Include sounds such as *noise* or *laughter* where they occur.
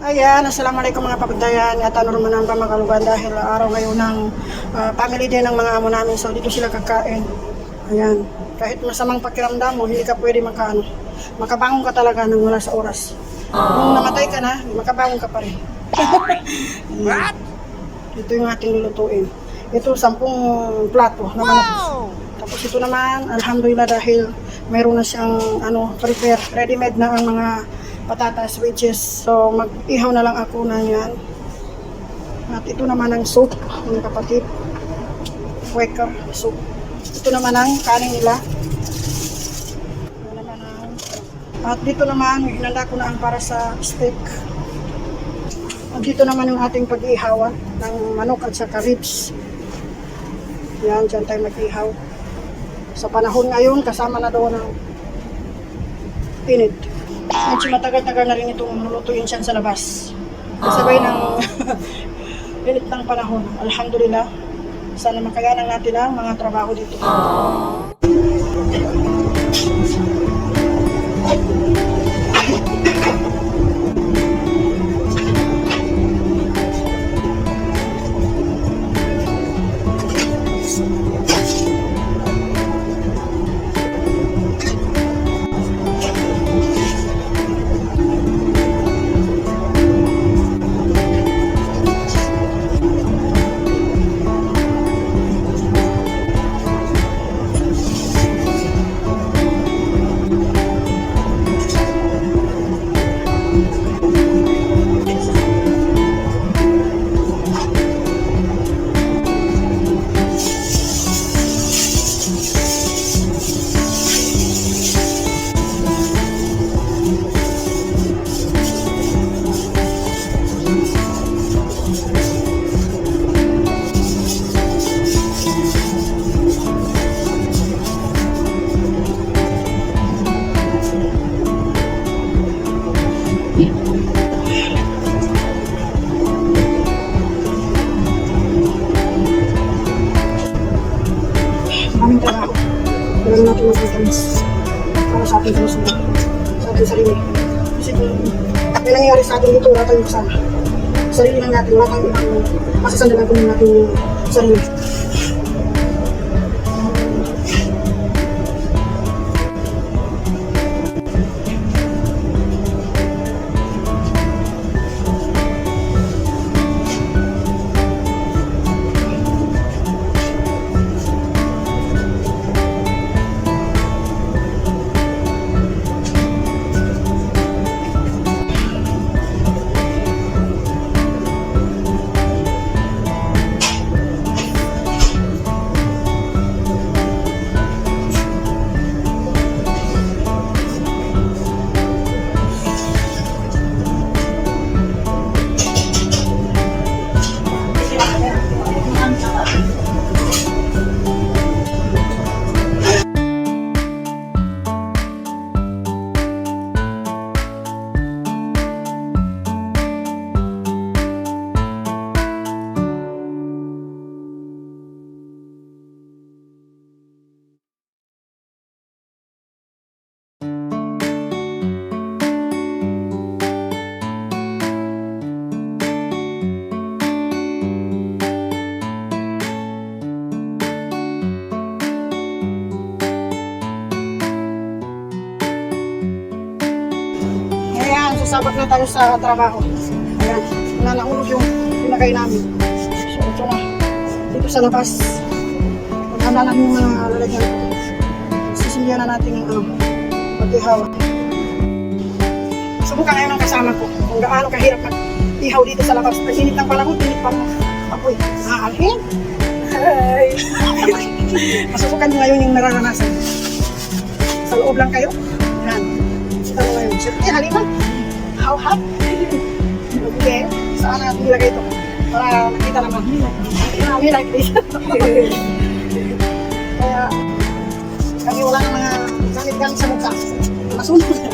Ayan, assalamualaikum mga kapagdayan. At ano naman ang pamakalugan dahil araw ngayon ng ah, family din ng mga amo namin. So dito sila kakain. Ayan. Kahit masamang pakiramdam mo, hindi ka pwede makaano. Makabangon ka talaga nang wala sa oras. Kung namatay ka na, makabangon ka pa rin. *laughs* What? Ito yung ating lulutuin. Ito, sampung plato na manok. Tapos ito naman, alhamdulillah dahil meron na siyang ano, prepare, ready-made na ang mga patatas which is so mag-ihaw na lang ako na yan. At ito naman ang soup, mga kapatid. Quaker soup. Ito naman ang kanin nila. Ito naman at dito naman, hinanda ko na ang para sa steak. At dito naman yung ating pag-ihawan ng manok at saka ribs. Yan, dyan tayo mag-ihaw. Sa panahon ngayon, kasama na doon ang pinit. Medyo matagal-tagal na rin itong lulutuin siya sa labas. Kasabay ng *laughs* init ng panahon. Alhamdulillah. Sana makayanan natin ang mga trabaho dito. Maraming sa ating kalusugan. Sa sarili. Kasi kung may nangyayari sa atin dito, wala tayong kasama. Sarili lang natin, wala tayong ibang masasandalan kundi natin yung sarili. Ayan, sasabak na tayo sa trabaho. Ayan, nanahulog yung pinagay namin. So, ito na. Dito sa labas. Maghanda lang yung mga lalagyan ko. Sisimbihan na natin yung ano, pag-ihaw. Subukan ngayon ng kasama ko kung gaano kahirap mag-ihaw dito sa labas. Pag init ng panahon, init pa mo. Apoy, aalhin. Ay. *laughs* Masubukan mo ngayon yung nararanasan. Sa loob lang kayo. Yan. Kita mo ngayon. Sige, halima. How hot? Okay. Saan natin ilagay ito? Para makita naman. We like this. *laughs* Kaya, kami wala ng mga gamit-gamit sa mukha. Masunog.